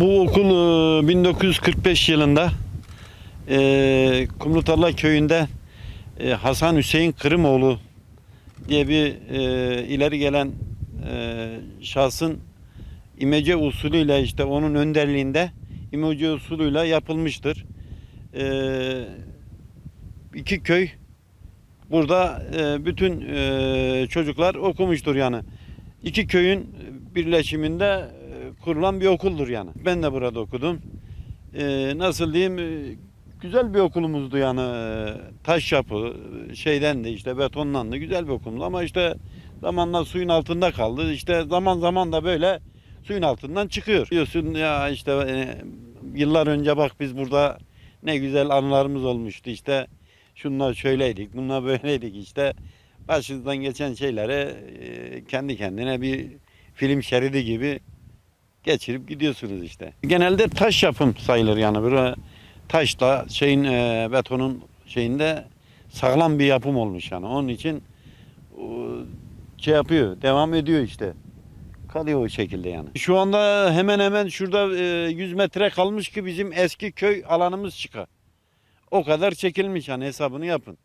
Bu okul e, 1945 yılında e, Kumlutarla köyünde e, Hasan Hüseyin Kırımoğlu diye bir e, ileri gelen e, şahsın imece usulüyle işte onun önderliğinde imece usulüyle yapılmıştır. E, iki köy burada e, bütün e, çocuklar okumuştur yani. İki köyün birleşiminde e, kurulan bir okuldur yani. Ben de burada okudum. E, nasıl diyeyim e, güzel bir okulumuzdu yani. E, taş yapı şeyden de işte betondan da güzel bir okuldu ama işte zamanla suyun altında kaldı. İşte zaman zaman da böyle suyun altından çıkıyor. Diyorsun ya işte e, yıllar önce bak biz burada ne güzel anılarımız olmuştu işte şunlar şöyleydik bunlar böyleydik işte başınızdan geçen şeylere e, kendi kendine bir film şeridi gibi geçirip gidiyorsunuz işte. Genelde taş yapım sayılır yani böyle taşla şeyin e, betonun şeyinde sağlam bir yapım olmuş yani. Onun için o, şey yapıyor, devam ediyor işte. Kalıyor o şekilde yani. Şu anda hemen hemen şurada e, 100 metre kalmış ki bizim eski köy alanımız çıkar. O kadar çekilmiş yani hesabını yapın.